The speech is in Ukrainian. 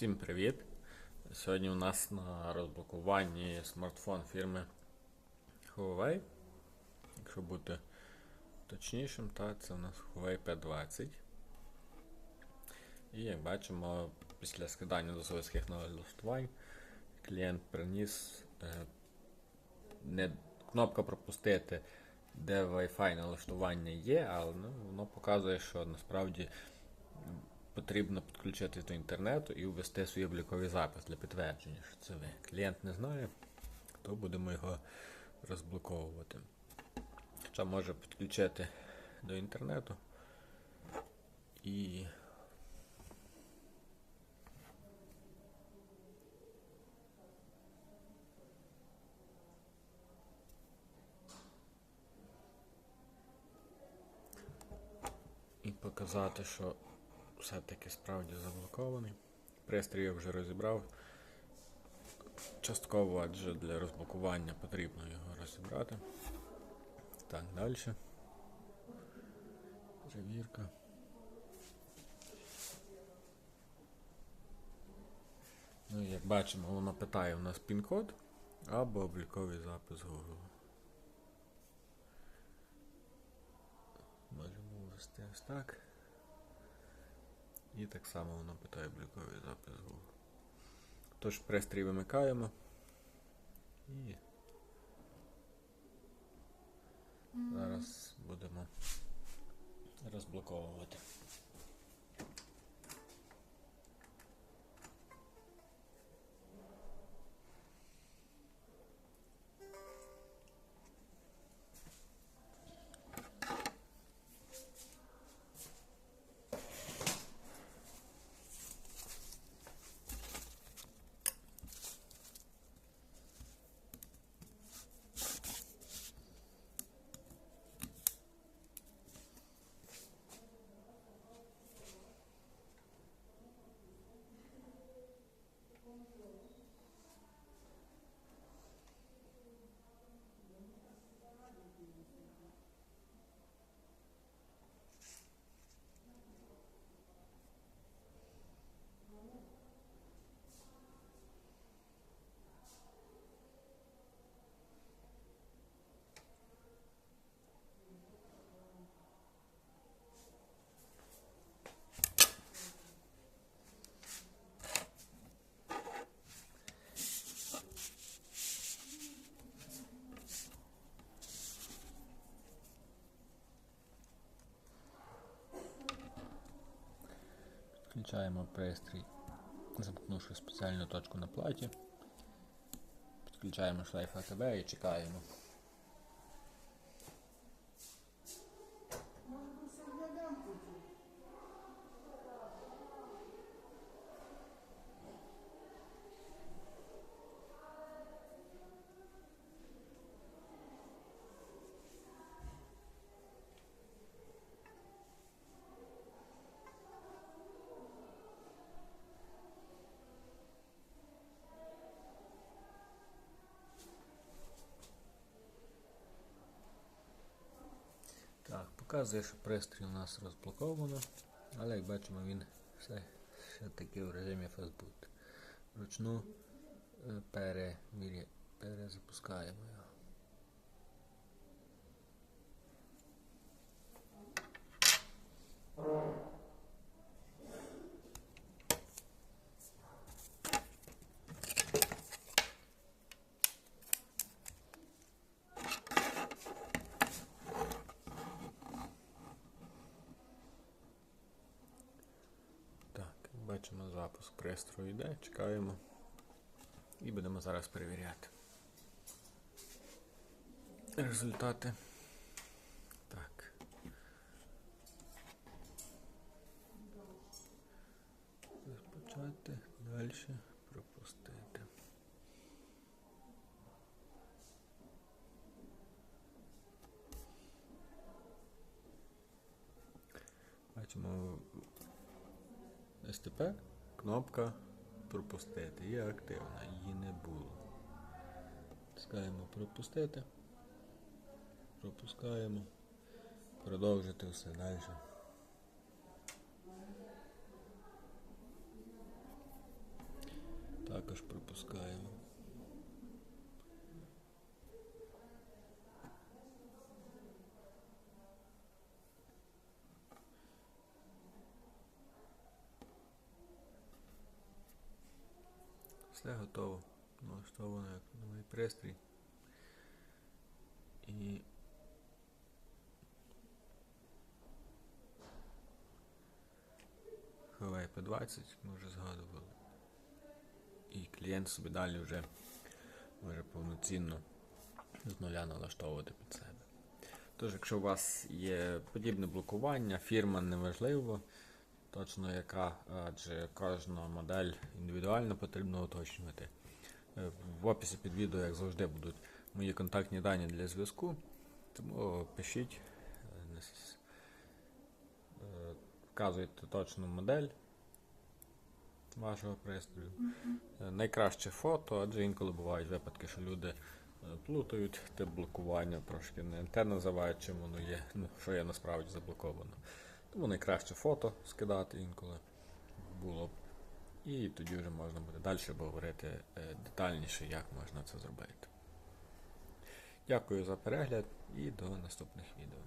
Всім привіт! Сьогодні у нас на розблокуванні смартфон фірми Huawei. Якщо бути точнішим, то це у нас Huawei P20. І як бачимо, після скидання до своїх налаштувань клієнт приніс е, не кнопка пропустити, де Wi-Fi налаштування є, але ну, воно показує, що насправді потрібно підключитись до інтернету і ввести свій обліковий запис для підтвердження, що це ви. Клієнт не знає, то будемо його розблоковувати. Хоча може підключити до інтернету і показати, що все-таки справді заблокований. Пристрій я вже розібрав. Частково, адже для розблокування потрібно його розібрати. Так, далі. Перевірка. Ну, як бачимо, воно питає у нас пін-код або обліковий запис Google. Можемо ввести ось так. І так само воно питає бліковий запис Google. Тож пристрій вимикаємо і зараз будемо розблоковувати. Підключаємо пристрій, замкнувши спеціальну точку на платі. Підключаємо шлейф АТБ і чекаємо. Так, показує, що пристрій у нас розблоковано, але як бачимо він все ще таки в режимі фастбут. Вручну е, перезапускаємо його. Так, як бачимо, запуск пристрою йде, чекаємо і будемо зараз перевіряти. Результати. Так. Розпочати, далі пропустити. Бачимо СТП, кнопка пропустити. Є активна, її не було. Тискаємо пропустити. Пропускаємо. Продовжити все далі. також пропускаємо. Все готово. Налаштовано як новий пристрій. І Huawei P20 ми вже згадували. І клієнт собі далі вже може повноцінно з нуля налаштовувати під себе. Тож, якщо у вас є подібне блокування, фірма неважливо, точно яка, адже кожна модель індивідуально потрібно уточнювати. Е, В описі під відео, як завжди, будуть мої контактні дані для зв'язку. Тому пишіть, е, е, вказуйте точну модель вашого пристрою. Е, Найкраще фото, адже інколи бувають випадки, що люди плутають тип блокування, трошки не те називають, чим воно є, ну, що є насправді заблоковано. Тому найкраще фото скидати інколи було б. І тоді вже можна буде далі говорити е, детальніше, як можна це зробити. Дякую за перегляд і до наступних відео.